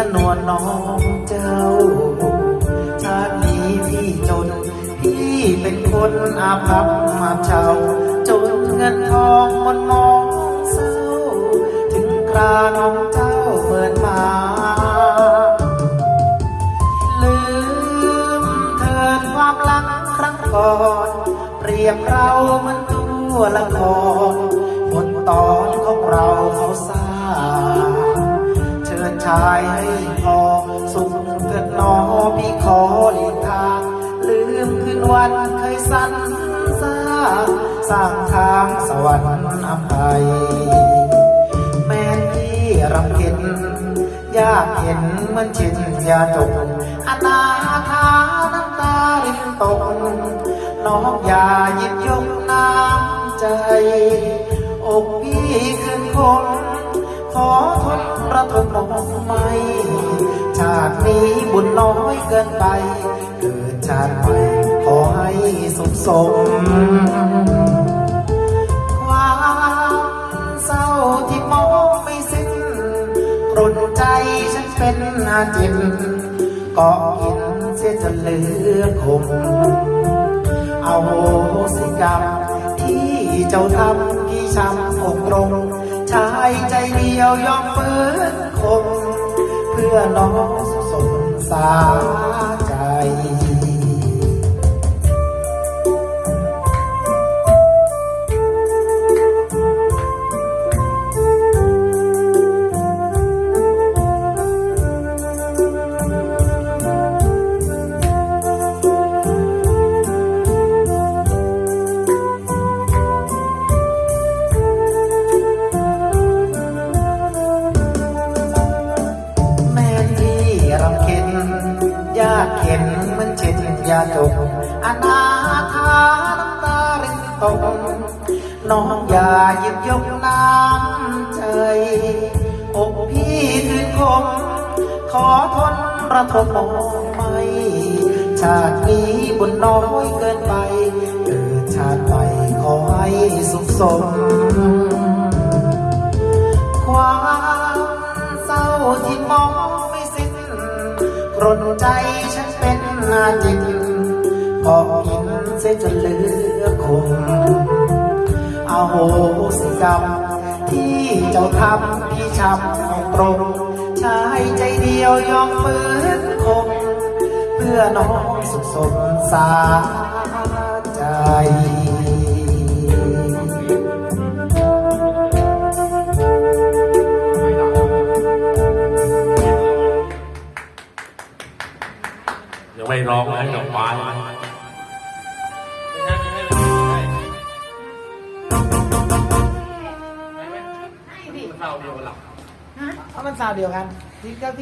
ละนวลน้องเจ้า ชาตินี้พี่จน พี่เป็นคนอาภัพมาเช่าจนเงินทองมันมองเศร้าถึงคราน้องเจ้าเมินมาลืมเถิดความหลังครั้งก่อน เปรียบเราเหมือนตัวละครบทตอนของเราเขาสร้างายให้พอ สุขเกิดหนอพี่ขอหลีกทาง ลืมคืนวันเคยสั้นสร้างสร้างทางสวรรค์อภัย แม่ที่รำเค็ญยากเห็นมันเช่นยาจกอนาถาน้ำตารินตกน้องอย่าหยิบยกน้ำใจ อกพี่คืนคงขอทน ระทนน้องไม่ชาตินี้บุญน้อยเกินไป เกิดชาติใหม่ขอให้สุขสม ความเศร้าที่มองไม่สิ้นกรนใจฉันเป็นอาจินก็กินเสียจนเหลือคมเอาสิกรรมที่เจ้าทำพี่ช้ำอกตรง ชายใจเดียวยอมฝืนคงเพื่อน้องสมสาร ยากเข็นมันเช่นยาจกอนาถาน้ำตารินตกน้องอย่าหยิบยกน้ำใจอกพี่คืนคมขอทนประทมน้องไม่ชาตินี้บุญน้อยเกินไปเกิดชาติใหม่ขอให้สุขสม ความเศร้าที่มองไม่สิ้นกรนใจ นาจิตก็กินเสียจนเหลือคงเอาโหสิกรรมที่เจ้าทำพี่ช้ำของตรงชายใจเดียวยอมฝืนคงเพื่อน้องสุขสมสาใจ ยังไม่ร้องนะดอกไม้เพรามันซาวเดียวกันที่เจ้า